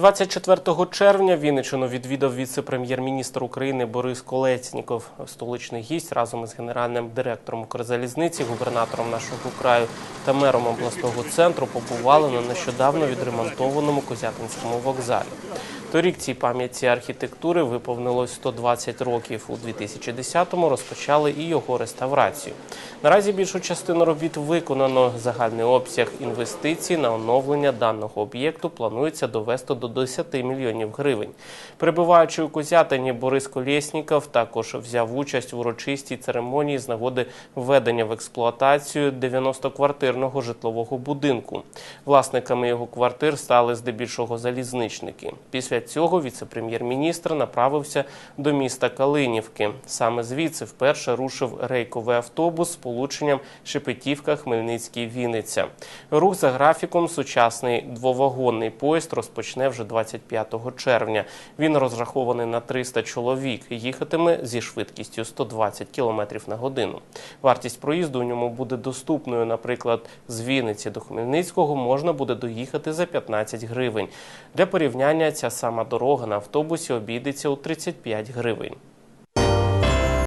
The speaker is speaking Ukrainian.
24 червня Вінничину відвідав віце-прем'єр-міністр України Борис Колесніков. Столичний гість разом із генеральним директором Укрзалізниці, губернатором нашого краю та мером обласного центру побували на нещодавно відремонтованому Козятинському вокзалі. Торік цій пам'ятці архітектури виповнилось 120 років. У 2010-му розпочали і його реставрацію. Наразі більшу частину робіт виконано. Загальний обсяг інвестицій на оновлення даного об'єкту планується довести до 10 мільйонів гривень. Перебуваючи у Козятині, Борис Колєсніков також взяв участь в урочистій церемонії з нагоди введення в експлуатацію 90-квартирного житлового будинку. Власниками його квартир стали здебільшого залізничники. Після цього віце-прем'єр-міністр направився до міста Калинівки. Саме звідси вперше рушив рейковий автобус з полученням Шепетівка, Хмельницький, Вінниця. Рух за графіком сучасний двовагонний поїзд розпочне вже 25 червня. Він розрахований на 300 чоловік. Їхатиме зі швидкістю 120 км на годину. Вартість проїзду у ньому буде доступною. Наприклад, з Вінниці до Хмельницького можна буде доїхати за 15 гривень. Для порівняння ця сама дорога на автобусі обійдеться у 35 гривень.